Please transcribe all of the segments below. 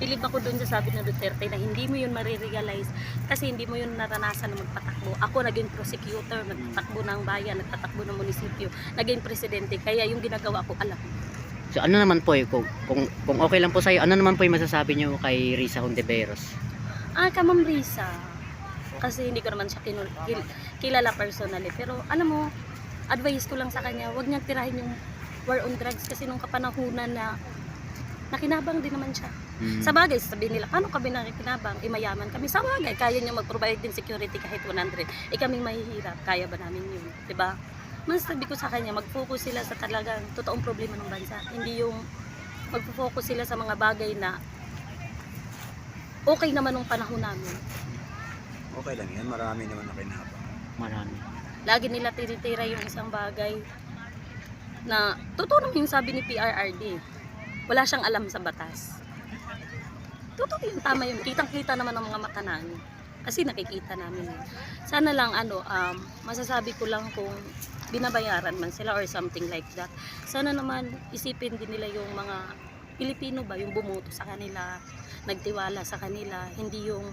Bilib ako dun sa sabi ng Duterte na hindi mo yun marirealize kasi hindi mo yun naranasan na magpatakbo. Ako naging prosecutor, nagtatakbo ng bayan, nagtatakbo ng munisipyo, naging presidente. Kaya yung ginagawa ko, alam. So ano naman po eh, kung, kung, kung okay lang po sa'yo, ano naman po yung masasabi nyo kay Risa Hontiveros? Ah, ka Ma'am Risa. Kasi hindi ko naman siya kinul- kil- kilala personally. Pero alam mo, advice ko lang sa kanya, huwag niyang tirahin yung war on drugs kasi nung kapanahunan na nakinabang din naman siya. Mm. Sa bagay, sabihin nila, paano kami nakikinabang? Eh, mayaman kami. Sa bagay, kaya niyo mag-provide din security kahit 100. Eh, kaming mahihirap. Kaya ba namin yun? 'Di ba? Mas sabi ko sa kanya, mag-focus sila sa talagang totoong problema ng bansa. Hindi yung mag-focus sila sa mga bagay na okay naman nung panahon namin. Okay lang yan, marami naman nakinabang. Marami. Lagi nila tinitira yung isang bagay na totoo naman yung sabi ni PRRD. Wala siyang alam sa batas. Totoo yung tama yun. Kitang-kita naman ng mga mata namin. Kasi nakikita namin yun. Sana lang ano, um, masasabi ko lang kung binabayaran man sila or something like that. Sana naman isipin din nila yung mga Pilipino ba, yung bumoto sa kanila, nagtiwala sa kanila, hindi yung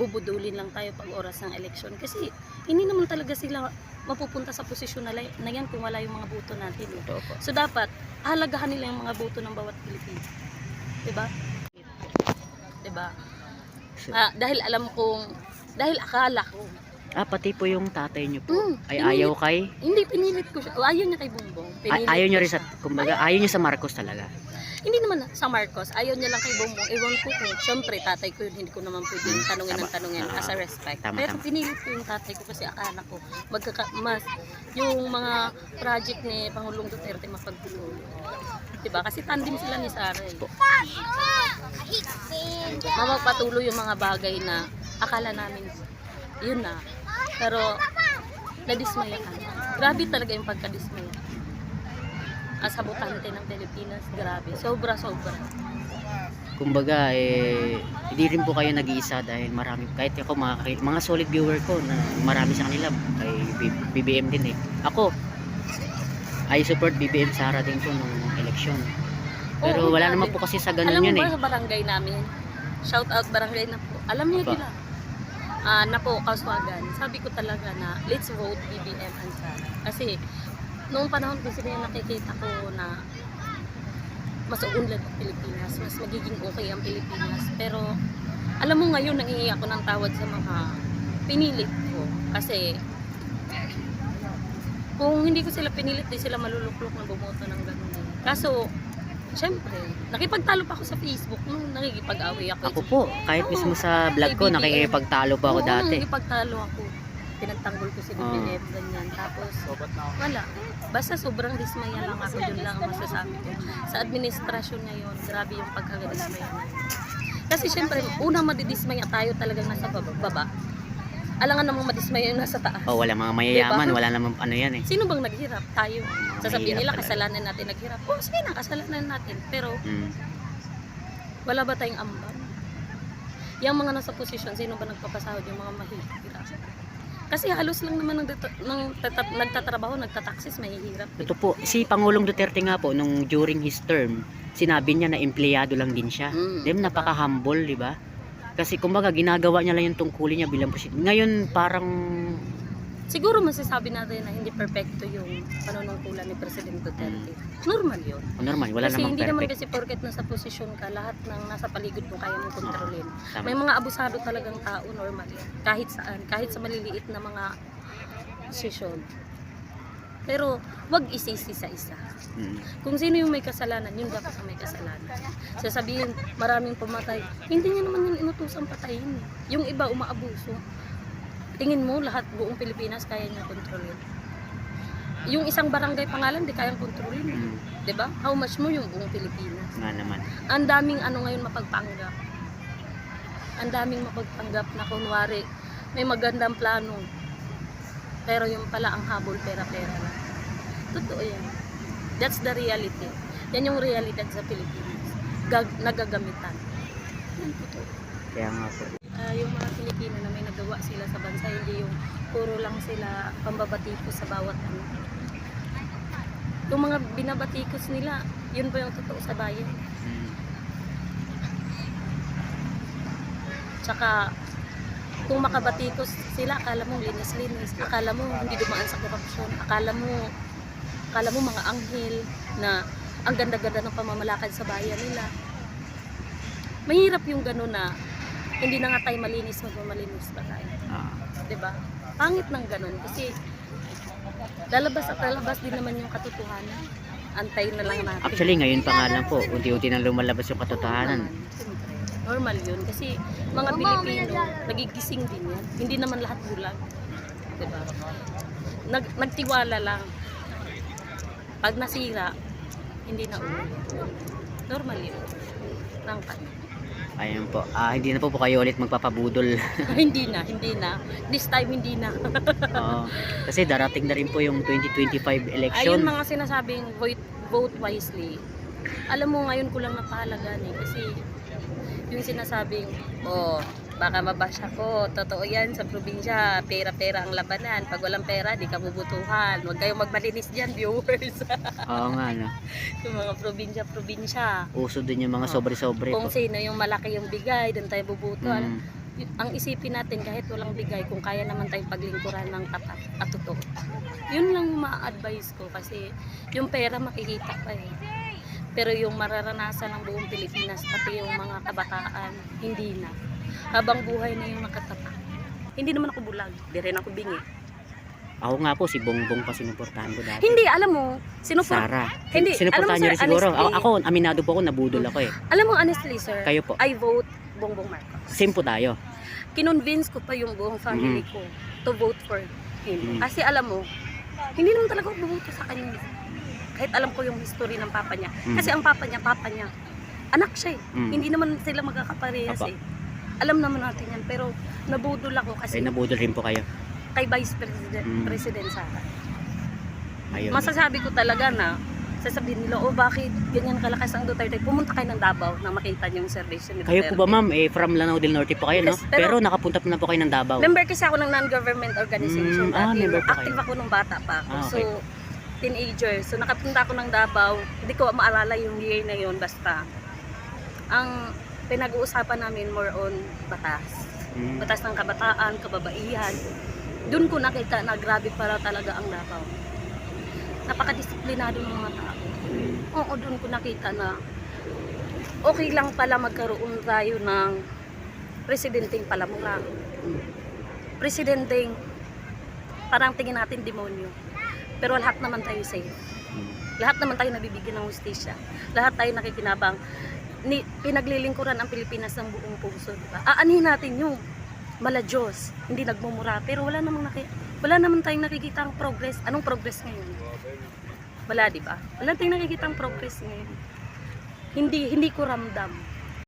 bubudulin lang tayo pag oras ng eleksyon. Kasi hindi naman talaga sila mapupunta sa posisyon na, na yan kung wala yung mga boto natin. So dapat, halagahan nila yung mga boto ng bawat Pilipino. Diba? Diba? So- Ah, dahil alam kong, dahil akala ko, Ah, pati po yung tatay nyo po. Mm, ay pinilit- ayaw kay? hindi pinilit ko siya. O, ayaw niya kay Bongbong. Ay, Pinilit ayaw nyo ko rin sa, siya. kumbaga, ayaw nyo sa Marcos talaga. Hindi naman sa Marcos, ayaw niya lang kay Bongbong. Ewan ko kung, syempre, tatay ko yun, hindi ko naman pwedeng tanungin ng Tama. tanungin Ah, as a respect. tama, Pero tama. pinilit ko yung tatay ko kasi akala ko, magkaka, mas, yung mga project ni Pangulong Duterte mapagtuloy. Diba? Kasi tandem sila ni Sara eh. Yung mga bagay na akala namin yun na. Pero nadismaya ka. Grabe talaga yung pagkadismaya. As habutante ng Pilipinas, grabe. Sobra, sobra. Kumbaga, eh, hindi rin po kayo nag-iisa dahil marami, kahit ako mga, mga solid viewer ko na marami sa kanila, kay BBM din eh. Ako, I support BBM Sara din po nung eleksyon. Pero Oo, wala naman po kasi sa Alam ganun mo yun ba eh. sa barangay namin? Shout out barangay na po. Alam niyo nila. Ah, na po, Kauswagan. Sabi ko talaga na let's vote BBM and Sara. Kasi noong panahon kasi na nakikita ko na mas uunlad ang Pilipinas, mas magiging okay ang Pilipinas. Pero alam mo ngayon nangihi ako ng tawad sa mga pinilit ko. Kasi kung hindi ko sila pinilit, di sila maluluklok na bumoto ng ganun. eh. Kaso, syempre, nakipagtalo pa ako sa Facebook nung nakikipag-away ako. Ako po, kahit Oo. mismo sa vlog ko, nakikipagtalo pa ako Oo, dati. nakikipagtalo ako. Pinagtanggol ko si. BBM, ganyan. Tapos, wala. Basta sobrang dismaya lang ako. Yun lang ang masasabi ko. Sa administrasyon ngayon, grabe yung pagkakadismaya. Kasi syempre, unang madidismaya tayo talagang nasa baba. baba. Alangan namang madismaya yung nasa taas. Oh, wala mga mayayaman, Diba? wala namang ano yan eh. Sino bang naghirap? Tayo. Sasabihin Mahirap nila, talaga. kasalanan natin naghirap. Oo, sige na, kasalanan natin. Pero, Mm. wala ba tayong ambag? Yung mga nasa posisyon, sino ba nagpapasahod yung mga mahihirap? Kasi halos lang naman ng, ng nagtatrabaho, nagtataksis, mahihirap. Ito po, si Pangulong Duterte nga po, nung during his term, sinabi niya na empleyado lang din siya. Mm, Di ba, napaka-humble, di ba? Kasi kumbaga, ginagawa niya lang yung tungkulin niya bilang presidente. Ngayon, parang, Siguro masasabi natin na hindi perfecto yung panunungkulan ni Presidente Duterte. Normal yun. oh, normal, wala kasi namang hindi naman perfect. kasi porket nasa posisyon ka, lahat ng nasa paligid mo kaya mong kontrolin. Tama. May mga abusado talagang tao, normal yan. Kahit saan, kahit sa maliliit na mga posisyon. Pero, wag isisi sa isa. Mm. Kung sino yung may kasalanan, yun dapat ang may kasalanan. Sasabihin, maraming pumatay. Hindi niya naman yung inutusang patayin. Yung iba umaabuso. Tingin mo, lahat buong Pilipinas kaya niya kontrolin. Yung isang barangay pangalan, di kayang kontrolin. eh. Mm. 'Di ba? How much mo yung buong Pilipinas? Nga naman. Ang daming ano ngayon mapagpanggap. Ang daming mapagpanggap na kunwari may magandang plano. Pero yung pala ang habol pera-pera lang. Totoo yan. That's the reality. Yan yung realidad sa Pilipinas. Gag- nagagamitan. Yan totoo. Kaya nga po. Ah, yung mga Pilipino na may nagawa sila sa bansa, hindi yung puro lang sila pambabatikos sa bawat ano. Yung mga binabatikos nila, yun ba yung totoo sa bayan? Tsaka, kung makabatikos sila, akala mo linis-linis. Akala mo hindi dumaan sa korupsyon. Akala mo, akala mo mga anghel na ang ganda-ganda ng pamamalakad sa bayan nila. Mahirap yung gano'n na hindi na nga tayo malinis, magmamalinis pa tayo. Ah, 'di ba? Pangit ng ganun kasi lalabas at lalabas din naman yung katotohanan. Antayin na lang natin. actually, ngayon pa nga lang po, unti-unti nang lumalabas yung katotohanan. Normal yun kasi mga Pilipino nagigising din yan. Hindi naman lahat bulag. 'Di ba? Nag nagtiwala lang. Pag nasira, hindi na ulit. Normal yun. Rangkat. Ayun po. Ah, hindi na po po kayo ulit magpapabudol. hindi na, hindi na. This time hindi na. Oo. kasi darating na rin po yung 2025 election. Ayun mga sinasabing vote, vote wisely. Alam mo ngayon ko lang napahalagan eh kasi yung sinasabing oh baka mabash ako. Totoo yan sa probinsya. Pera-pera ang labanan. Pag walang pera, di ka bubutuhan. Huwag kayong magmalinis dyan, viewers. Oo nga, no. yung mga probinsya-probinsya. Uso din yung mga Oo. sobre-sobre Kung po. sino yung malaki yung bigay, doon tayo bubuto. Mm. Ang isipin natin kahit walang bigay, kung kaya naman tayong paglingkuran ng tapat at totoo. Yun lang ma-advise ko kasi yung pera makikita pa eh. Pero yung mararanasan ng buong Pilipinas, pati yung mga kabataan, hindi na. Habang buhay na yung nakatapak. Hindi naman ako bulag, di rin ako bingi. Ako nga po, si Bongbong pa sinuportahan ko dati. Hindi, alam mo, sinuport, Sara. Hindi, Sinuportahan niyo rin siguro. Ako, honestly- ako, aminado po ako, nabudol ako eh. alam mo honestly sir, Kayo po. I vote Bongbong Marcos. Same po tayo. kinonvince ko pa yung buong family ko to vote for him. Mm. Kasi alam mo, hindi naman talaga ako bumoto sa kanya. Kahit alam ko yung history ng papa niya. Mm. Kasi ang papa niya, papa niya, anak siya eh. Mm. Hindi naman sila magkakaparehas Apa. eh. Alam naman natin yan. Pero nabudol ako kasi Ay, nabudol rin po kayo. kay Vice President, Mm. President Sara. Ayun. Masasabi ko talaga na sasabihin nila, oh bakit ganyan kalakas ang Duterte? Pumunta kayo ng Davao na makita niyo yung servisyo ni Kayo Duterte. po ba ma'am, eh, from Lanao del Norte po kayo, no? Yes, pero- Pero, nakapunta po na po kayo ng Davao. Member kasi ako ng non-government organization. Mm, ah, dati. member pa Active kayo. ako nung bata pa ako. Ah, So, okay. teenager. So, nakapunta ako ng Davao. Hindi ko maalala yung year na yun. Basta, ang pinag-uusapan namin more on batas. Mm. Batas ng kabataan, kababaihan. Doon ko nakita na grabe pala talaga ang Davao. Napakadisiplinado ng mga tao. Mm. Oo, doon ko nakita na okay lang pala magkaroon tayo ng presidenteng palamura. Presidenteng parang tingin natin demonyo. Pero lahat naman tayo safe. Mm. Lahat naman tayo nabibigyan ng hustisya. Lahat tayo nakikinabang. Ni, pinaglilingkuran ang Pilipinas ng buong puso. Diba? Aanin natin yung mala Diyos, hindi nagmumura. Pero wala namang, naki, wala naman tayong nakikita ang progress. Anong progress ngayon? Wala, di ba? Wala tayong nakikita ang progress ngayon. Hindi, hindi ko ramdam